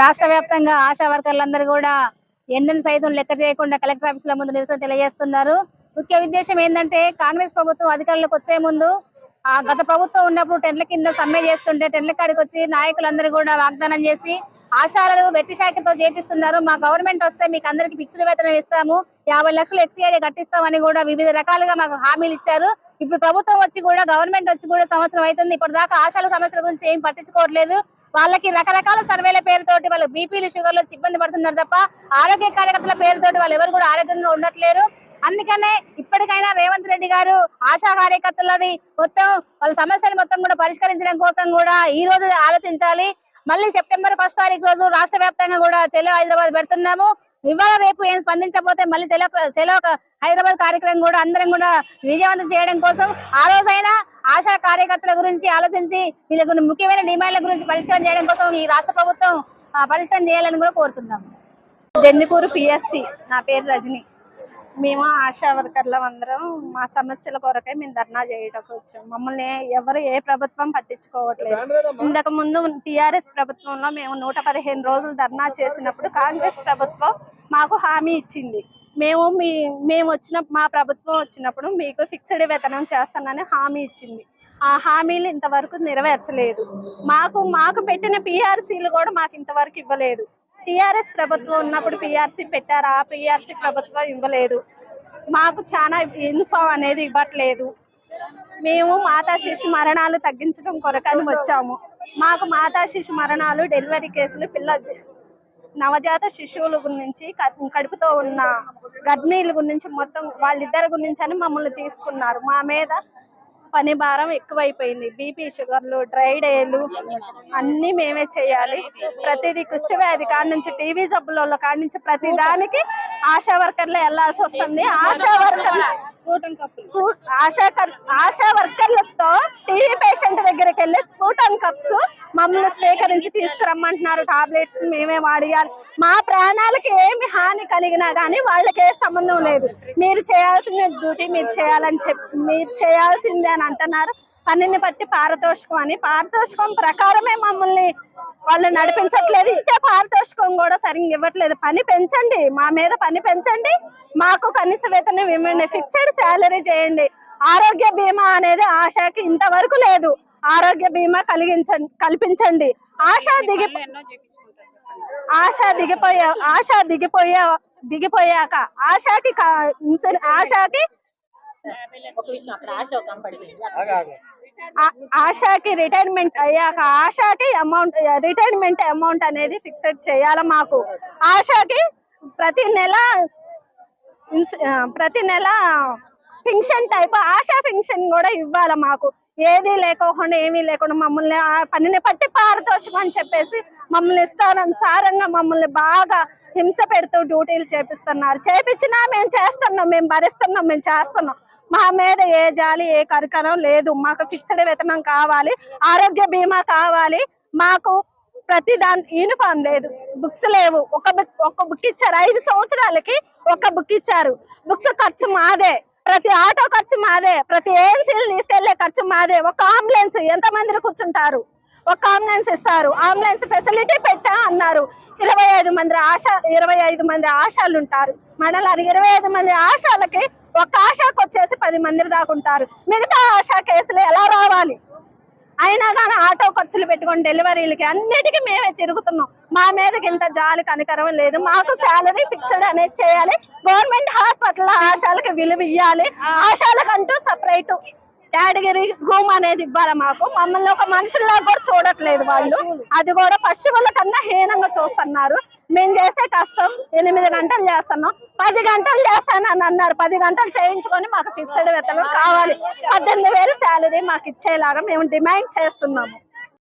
రాష్ట్ర వ్యాప్తంగా ఆశా వర్కర్లందరూ కూడా ఎండను సైతం లెక్క చేయకుండా కలెక్టర్ ఆఫీసుల ముందు నిరసన తెలియజేస్తున్నారు. ముఖ్య ఉద్దేశం ఏంటంటే కాంగ్రెస్ ప్రభుత్వం అధికారంలోకి వచ్చే ముందు ఆ గత ప్రభుత్వం ఉన్నప్పుడు టెన్ల కింద సమ్మె చేస్తుంటే టెన్ల కాడికి వచ్చి నాయకులందరూ కూడా వాగ్దానం చేసి ఆశాలను వెట్టి శాఖతో చేపిస్తున్నారు. మా గవర్నమెంట్ వస్తే మీకు అందరికి ఫిక్స్డ్ వేతనం ఇస్తాము. యాభై లక్షలు ఎక్సీఐడి కట్టిస్తామని కూడా వివిధ రకాలుగా మాకు హామీలు ఇచ్చారు. ఇప్పుడు ప్రభుత్వం వచ్చి కూడా గవర్నమెంట్ వచ్చి కూడా సంవత్సరం అవుతుంది. ఇప్పటిదాకా ఆశాల సమస్యల గురించి ఏం పట్టించుకోవట్లేదు. వాళ్ళకి రకరకాల సర్వేల పేరుతోటి వాళ్ళు బీపీలు షుగర్లు వచ్చి ఇబ్బంది పడుతున్నారు తప్ప ఆరోగ్య కార్యకర్తల పేరుతోటి వాళ్ళు ఎవరు కూడా ఆరోగ్యంగా ఉండట్లేరు. అందుకనే ఇప్పటికైనా రేవంత్ రెడ్డి గారు ఆశా కార్యకర్తలని మొత్తం వాళ్ళ సమస్యలు మొత్తం కూడా పరిష్కరించడం కోసం కూడా ఈ రోజు ఆలోచించాలి. మళ్ళీ సెప్టెంబర్ ఫస్ట్ తారీఖు రోజు రాష్ట్ర వ్యాప్తంగా కూడా చెల్లె హైదరాబాద్ పెడుతున్నాము. ఇవాళ రేపు ఏం స్పందించకపోతే మళ్ళీ చెలో సెలవు హైదరాబాద్ కార్యక్రమం కూడా అందరం కూడా విజయవంతం చేయడం కోసం ఆ రోజైనా ఆశా కార్యకర్తల గురించి ఆలోచించి వీళ్ళకు ముఖ్యమైన డిమాండ్ల గురించి పరిష్కారం చేయడం కోసం ఈ రాష్ట్ర ప్రభుత్వం పరిష్కారం చేయాలని కూడా కోరుతున్నాం దెందుకూరు పిఎస్సి. నా పేరు రజని. మేము ఆశా వర్కర్లం అందరం మా సమస్యల కొరకే మేము ధర్నా చేయటకు వచ్చాం. మమ్మల్ని ఎవరు ఏ ప్రభుత్వం పట్టించుకోవట్లేదు. ఇంతకు ముందు టిఆర్ఎస్ ప్రభుత్వంలో మేము నూట పదిహేను రోజులు ధర్నా చేసినప్పుడు కాంగ్రెస్ ప్రభుత్వం మాకు హామీ ఇచ్చింది. మేము మీ మేము వచ్చిన మా ప్రభుత్వం వచ్చినప్పుడు మీకు ఫిక్స్డ్ వేతనం చేస్తానని హామీ ఇచ్చింది. ఆ హామీలు ఇంతవరకు నెరవేర్చలేదు. మాకు మాకు పెట్టిన పిఆర్సీలు కూడా మాకు ఇంతవరకు ఇవ్వలేదు. టీఆర్ఎస్ ప్రభుత్వం ఉన్నప్పుడు పిఆర్సీ పెట్టారు. ఆ పిఆర్సీ ప్రభుత్వం ఇవ్వలేదు. మాకు చాలా ఇన్ఫామ్ అనేది ఇవ్వట్లేదు. మేము మాతా శిశు మరణాలు తగ్గించడం కొరకని వచ్చాము. మాకు మాతా శిశు మరణాలు డెలివరీ కేసులు పిల్ల నవజాత శిశువుల గురించి క- కడుపుతో ఉన్న గర్భిణీల గురించి మొత్తం వాళ్ళిద్దరి గురించి అని మమ్మల్ని తీసుకున్నారు. మా మీద పని భారం ఎక్కువైపోయింది. బీపీ షుగర్లు డ్రై డేలు అన్నీ మేమే చేయాలి. ప్రతిదీ కుష్టి వ్యాధి కాడి నుంచి టీవీ జబ్బుల కాడి నుంచి ప్రతి దానికి ఆశా వర్కర్లు వెళ్ళాల్సి వస్తుంది. ఆశా వర్కర్లు ఆశా ఆశా వర్కర్లతో టీవీ పేషెంట్ దగ్గరికి వెళ్ళి స్కూటన్ కప్స్ మమ్మల్ని స్వీకరించి తీసుకురమ్మంటున్నారు. టాబ్లెట్స్ మేమే వాడియాలి. మా ప్రాణాలకి ఏమి హాని కలిగినా కానీ వాళ్ళకి ఏ సంబంధం లేదు. మీరు చేయాల్సిన డ్యూటీ మీరు చేయాలని చెప్పి మీరు చేయాల్సిందే అని అంటున్నారు. పనిని బట్టి పారితోషికం అని. పారితోషికం ప్రకారమే మమ్మల్ని వాళ్ళు నడిపించట్లేదు. ఇచ్చే పారితోషికం కూడా సరిగ్గా ఇవ్వట్లేదు. పని పెంచండి. మా మీద పని పెంచండి. మాకు కనీస వేతనం ఇవ్వండి. ఫిక్స్డ్ శాలరీ చేయండి. ఆరోగ్య బీమా అనేది ఆశకి ఇంతవరకు లేదు. ఆరోగ్య బీమా కలిగించండి కల్పించండి. ఆశ దిగి ఆశ దిగిపోయా ఆశ దిగిపోయా దిగిపోయాక ఆశకి ఆశాకి ఇన్సూరెన్స్ ఆశకి ఆశాకి రిటైర్మెంట్ అయ్యాక ఆశాకి అమౌంట్ రిటైర్మెంట్ అమౌంట్ అనేది ఫిక్స్డ్ చేయాలి మాకు. ఆశాకి ప్రతి నెల ప్రతి నెల ఫింక్షన్ టైప్ ఆశా ఫింక్షన్ కూడా ఇవ్వాలి మాకు. ఏది లేకోకుండా ఏమీ లేకుండా మమ్మల్ని ఆ పనిని పట్టి పారితోషికం అని చెప్పేసి మమ్మల్ని ఇష్టానుసారంగా మమ్మల్ని బాగా హింస పెడుతూ డ్యూటీలు చేపిస్తున్నారు. చేపించినా మేము చేస్తున్నాం మేము భరిస్తున్నాం మేము చేస్తున్నాం. మా మీద ఏ జాలి ఏ కరికరం లేదు. మాకు ఫిక్స్డ్ వేతనం కావాలి. ఆరోగ్య బీమా కావాలి. మాకు ప్రతి దాని యూనిఫామ్ లేదు. బుక్స్ లేవు. ఒక బుక్ ఒక బుక్ ఇచ్చారు. ఐదు సంవత్సరాలకి ఒక బుక్ ఇచ్చారు. బుక్స్ ఖర్చు మాదే. ప్రతి ఆటో ఖర్చు మాదే. ప్రతి ఏఎన్సీలు తీసుకెళ్ళే ఖర్చు మాదే. ఒక అంబులెన్స్ ఎంత మంది కూర్చుంటారు? ఒక అంబులెన్స్ ఇస్తారు. అంబులెన్స్ ఫెసిలిటీ పెట్టా అన్నారు. ఇరవై ఐదు మంది ఆశ ఇరవై ఐదు మంది ఆశాలు ఉంటారు మండలాలు ఇరవై ఐదు మంది ఆశాలకి ఒక ఆశాకు వచ్చేసి పది మంది దాకా ఉంటారు మిగతా ఆశా కేసులు ఎలా రావాలి? అయినా కానీ ఆటో ఖర్చులు పెట్టుకొని డెలివరీలకి అన్నిటికీ మేమే తిరుగుతున్నాం. మా మీదకి ఇంత జాలి కనికరం లేదు. మాకు శాలరీ ఫిక్స్డ్ అనేది చేయాలి. గవర్నమెంట్ హాస్పిటల్ ఆశాలకు విలువ ఇవ్వాలి ఆశాలకంటూ సపరేట్ యాడగిరి రూమ్ అనేది ఇవ్వాలి మాకు. మమ్మల్ని ఒక మనుషుల్లా కూడా చూడట్లేదు వాళ్ళు. అది కూడా పశువుల కన్నా హీనంగా చూస్తున్నారు. మేము చేసే కష్టం ఎనిమిది గంటలు చేస్తున్నాం. పది గంటలు చేస్తానని అన్నారు. పది గంటలు చేయించుకొని మాకు ఫిక్స్డ్ వేతనం కావాలి. పద్దెనిమిది వేలు శాలరీ మాకు ఇచ్చేలాగా మేము డిమాండ్ చేస్తున్నాము.